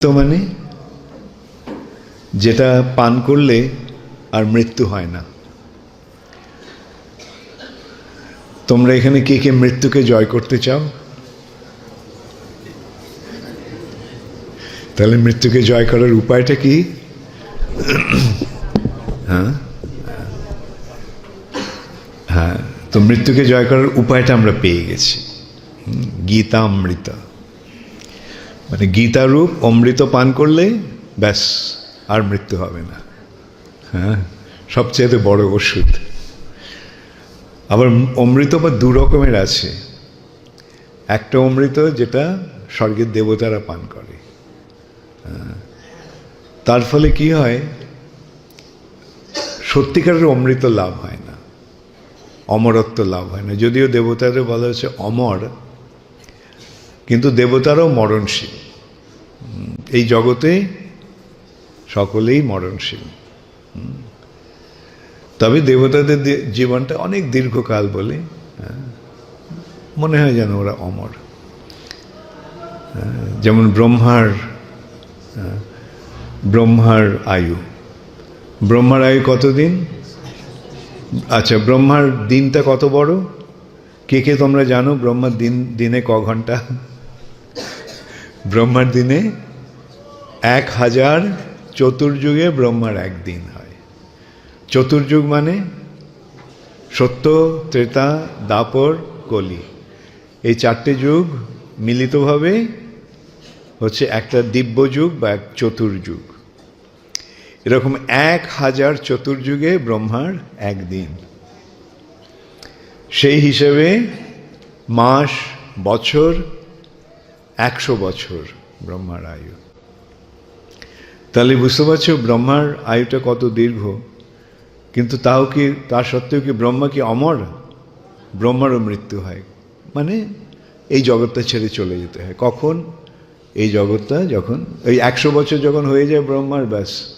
তো মানে যেটা পান করলে আর মৃত্যু হয় না। তোমরা এখানে কে কে মৃত্যুকে জয় করতে চাও? তাহলে মৃত্যুকে জয় করার উপায়টা কি? হ্যাঁ? হ্যাঁ তো মৃত্যুকে জয় করার উপায়টা আমরা পেয়ে গেছি। হুম, গীতামৃত। মানে গীতারূপ অমৃত পান করলে ব্যাস, আর মৃত্যু হবে না। হ্যাঁ? সবচেয়ে বড় ওষুধ। আবার অমৃত বা দু রকমের আছে। একটা অমৃত যেটা স্বর্গের দেবতারা পান করে। হ্যাঁ। তার ফলে কি হয়? সত্যিকারের অমৃত লাভ হয় না। অমরত্ব লাভ হয় না। যদিও দেবতাদের বলা হচ্ছে অমর কিন্তু দেবতারাও মরণশীল। এই জগতে সকলেই মরণশীল। তবে দেবতাদের জীবনটা অনেক দীর্ঘকাল বলে হ্যাঁ, মনে হয় যেন ওরা অমর। হ্যাঁ, যেমন ব্রহ্মার হ্যাঁ, ব্রহ্মার আয়ু। ব্রহ্মার আয়ু কতদিন? আচ্ছা ব্রহ্মার দিনটা কত বড়? কে কে তোমরা জানো ব্রহ্মার দিন দিনে ক ঘণ্টা? ব্রহ্মার দিনে এক হাজার চতুর্যুগে ব্রহ্মার একদিন হয়। চতুর্যুগ মানে সত্য, ত্রেতা, দাপর, কলি। এই চারটে যুগ মিলিতভাবে হচ্ছে একটা দিব্য যুগ বা এক চতুর্যুগ এরকম এক হাজার চতুর্যুগে ব্রহ্মার একদিন। সেই হিসেবে মাস, বছর একশো বছর ব্রহ্মার আয়ু। তাহলে বুঝতে পারছ, ব্রহ্মার আয়ুটা কত দীর্ঘ? কিন্তু তাও কি তা সত্ত্বেও কি ব্রহ্মা কি অমর? ব্রহ্মারও মৃত্যু হয়। মানে এই জগৎটা ছেড়ে চলে যেতে হয়। কখন? এই জগৎটা যখন, এই একশো বছর যখন হয়ে যায় ব্রহ্মার, ব্যাস।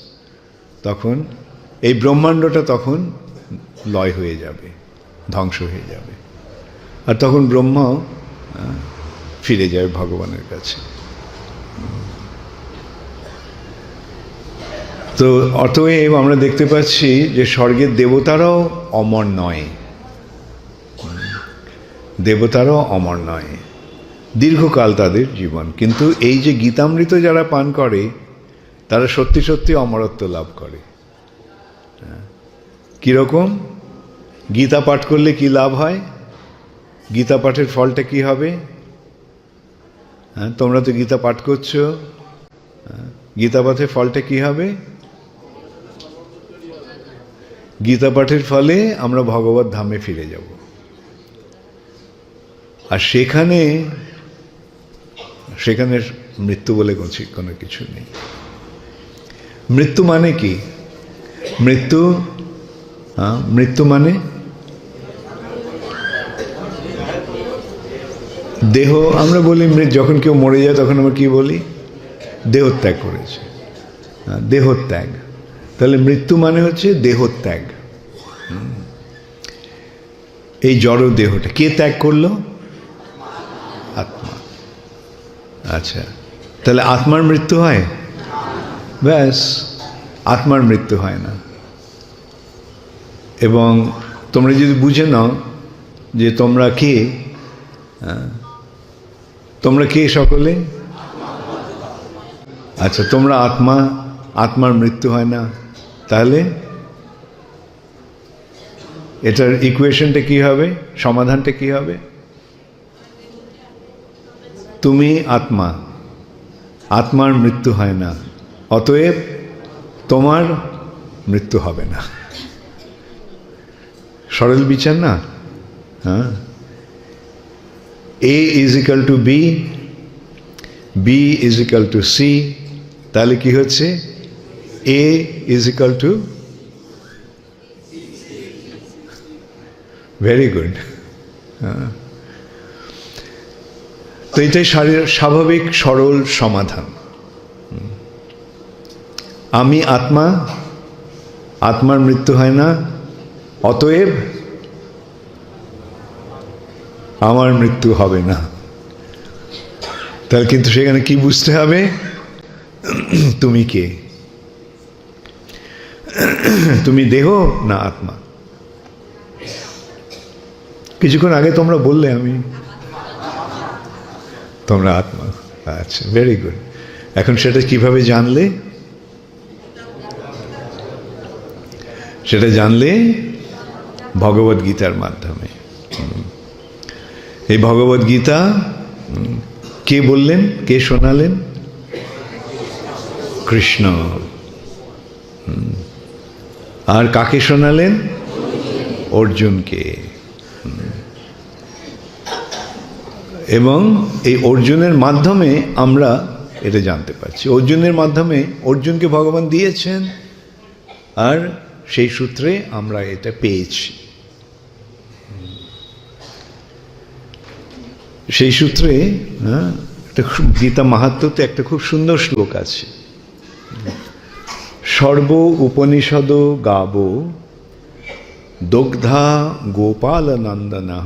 তখন এই ব্রহ্মাণ্ডটা তখন লয় হয়ে যাবে, ধ্বংস হয়ে যাবে। আর তখন ব্রহ্মাও ফিরে যায় ভগবানের কাছে। তো অতএব আমরা দেখতে পাচ্ছি যে স্বর্গের দেবতারাও অমর নয়। দেবতারাও অমর নয়। দীর্ঘকাল তাদের জীবন। কিন্তু এই যে গীতামৃত যারা পান করে, তারা সত্যি সত্যি অমরত্ব লাভ করে। কীরকম? গীতা পাঠ করলে কি লাভ হয়? গীতা পাঠের ফলটা কি হবে? হ্যাঁ তোমরা তো গীতা পাঠ করছ। হ্যাঁ, গীতা পাঠের ফলটা কি হবে? গীতা পাঠের ফলে আমরা ভগবত ধামে ফিরে যাব। আর সেখানে সেখানে মৃত্যু বলে কোনো- কোনো কিছু নেই। মৃত্যু মানে কি? মৃত্যু হ্যাঁ মৃত্যু মানে দেহ আমরা বলি যখন কেউ মরে যায় তখন আমরা কি বলি? দেহত্যাগ করেছে। দেহত্যাগ। তাহলে মৃত্যু মানে হচ্ছে দেহত্যাগ। এই জড় দেহটা কে ত্যাগ করল? আত্মা। আচ্ছা তাহলে আত্মার মৃত্যু হয়? ব্যাস আত্মার মৃত্যু হয় না। এবং তোমরা যদি বুঝে নাও যে তোমরা কে হ্যাঁ, তোমরা কে সকলে? আচ্ছা তোমরা আত্মা, আত্মার মৃত্যু হয় না। তাহলে এটার ইকুয়েশনটা কি হবে? সমাধানটা কি হবে? তুমি আত্মা, আত্মার মৃত্যু হয় না। অতএব তোমার মৃত্যু হবে না। সরল বিচার না? হ্যাঁ? A is equal to B B is equal to C তাহলে কি হচ্ছে? A is equal to very good তো এটাই স্বাভাবিক, সরল সমাধান। আমি আত্মা, আত্মার মৃত্যু হয় না, অতএব আমার মৃত্যু হবে না। তাহলে কিন্তু সেখানে কি বুঝতে হবে? তুমি কে? তুমি দেহ না আত্মা? কিছুক্ষণ আগে তোমরা বললে আমি। তোমরা আত্মা। আচ্ছা ভেরি গুড এখন সেটা কীভাবে জানলে? সেটা জানলে ভগবত গীতার মাধ্যমে। এই ভগবত গীতা, কে বললেন, কে শোনালেন? কৃষ্ণ। আর কাকে শোনালেন? অর্জুনকে। এবং এই অর্জুনের মাধ্যমে আমরা এটা জানতে পারছি। অর্জুনের মাধ্যমে অর্জুনকে ভগবান দিয়েছেন, আর সেই সূত্রে আমরা এটা পেয়েছি। সেই সূত্রে হ্যাঁ, একটা গীতা মাহাত্মতে একটা খুব সুন্দর শ্লোক আছে। সর্ব উপনিষদ গাব দগ্ধা গোপাল নন্দনা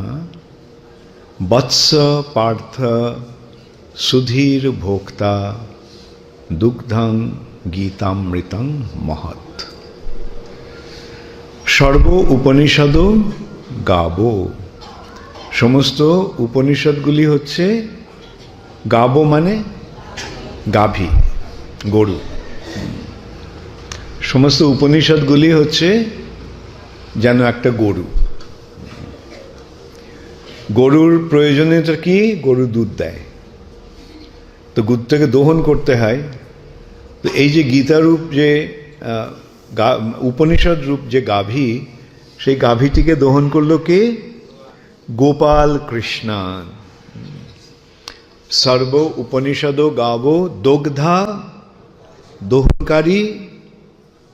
বৎস পার্থ সুধীর ভোক্তা দুগ্ধং গীতামৃতং মহৎ। সর্ব উপনিষদ গাব সমস্ত উপনিষদগুলি হচ্ছে গাবো মানে গাভী, গরু। সমস্ত উপনিষদগুলি হচ্ছে যেন একটা গরু। গরুর প্রয়োজনীয়তা কি? গরু দুধ দেয়। তো দুধটাকে দহন করতে হয়। তো এই যে গীতারূপ যে উপনিষদ রূপ যে গাভী, সেই গাভীটিকে দহন করল কে? গোপাল কৃষ্ণান। সর্ব উপনিষদ গাব দগ্ধা দহনকারী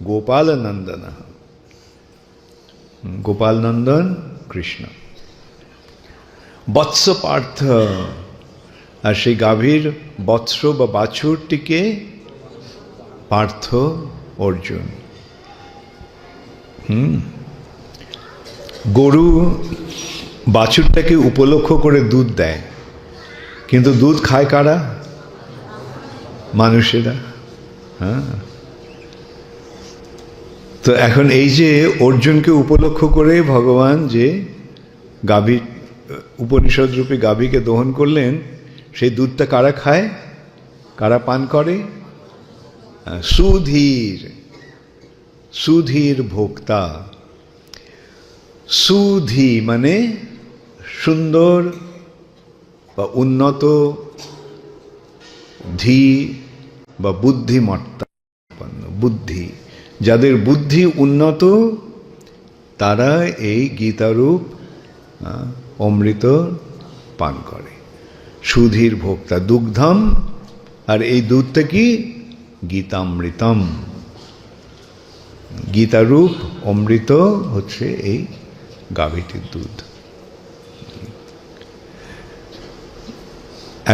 গোপাল নন্দন গোপাল নন্দন কৃষ্ণ। বৎস পার্থ আর সেই গাভীর বৎস বা বাছুরটিকে পার্থ অর্জুন। হুম। গরু বাছুরটাকে উপলক্ষ করে দুধ দেয়। কিন্তু দুধ খায় কারা? মানুষেরা। হ্যাঁ। তো এখন এই যে অর্জুনকে উপলক্ষ করে ভগবান যে গাভী, উপনিষদ রূপে গাভীকে দহন করলেন, সেই দুধটা কারা খায়? কারা পান করে? সুধীর সুধীর ভোক্তা। সুধি মানে সুন্দর বা উন্নত, ধি বা বুদ্ধিমত্তা, বুদ্ধি। যাদের বুদ্ধি উন্নত, তারা এই গীতারূপ অমৃত পান করে। সুধীর ভোক্তা দুগ্ধম, আর এই দুধটা কি? গীতামৃতম। গীতারূপ অমৃত হচ্ছে এই গাভীটির দুধ।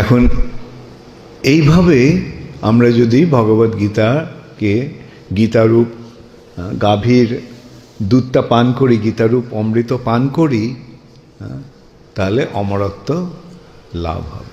এখন এইভাবে আমরা যদি ভগবত গীতাকে গীতারূপ গাভীর দুধটা পান করি, গীতারূপ অমৃত পান করি তাহলে অমরত্ব লাভ হবে।